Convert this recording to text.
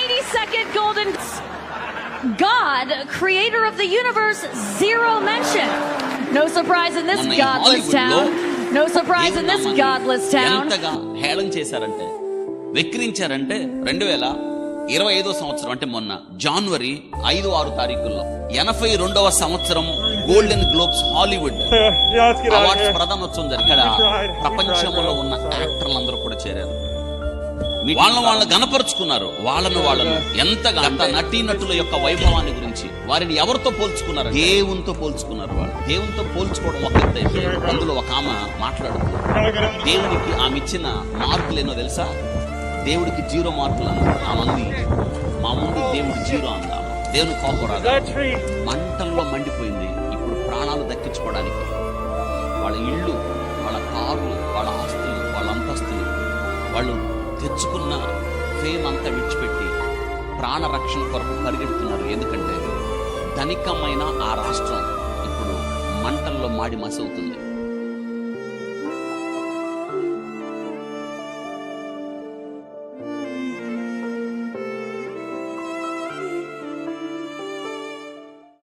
82nd Golden. God, creator of the universe, zero mention. No surprise in this godless town. No surprise in this godless town. హేళం చేశారంటే వెక్కిరించారంటే రెండు వేల ఇరవై ఐదో సంవత్సరం అంటే మొన్న జనవరి ఐదు ఆరు తారీఖుల్లో ఎనభై రెండవ సంవత్సరం గోల్డెన్ గ్లోబ్స్ హాలీవుడ్ అవార్డ్స్ ప్రధానోత్సవం జరిగాడు ప్రపంచంలో ఉన్న యాక్టర్లందరూ కూడా చేరారు వాళ్ళని వాళ్ళని గనపరుచుకున్నారు వాళ్ళను వాళ్ళను ఎంతగా అంత నటీనటుల యొక్క వైభవాన్ని గురించి వారిని ఎవరితో పోల్చుకున్నారు దేవునితో పోల్చుకున్నారు వాళ్ళు. దేవునితో పోల్చుకోవడం ఒక అందులో ఒక ఆమె మాట్లాడుతున్నారు దేవునికి ఆమె ఇచ్చిన మార్కులు ఏనో తెలుసా? దేవుడికి జీరో మార్కులు అన్నారు. ఆమె అంది మా ముందు దేవుడు జీరో అందా దేవుని కోపరాదు. మంటల్లో మండిపోయింది. ఇప్పుడు ప్రాణాలు దక్కించుకోవడానికి వాళ్ళ ఇళ్ళు వాళ్ళ కార్లు వాళ్ళ ఆస్తులు వాళ్ళ అంతస్తులు వాళ్ళు తెచ్చుకున్న ఫేమ్ అంతా విడిచిపెట్టి ప్రాణరక్షణ కొరకు పరిగెడుతున్నారు. ఎందుకంటే ధనికమైన ఆ రాష్ట్రం ఇప్పుడు మంటల్లో మాడి మసవుతుంది.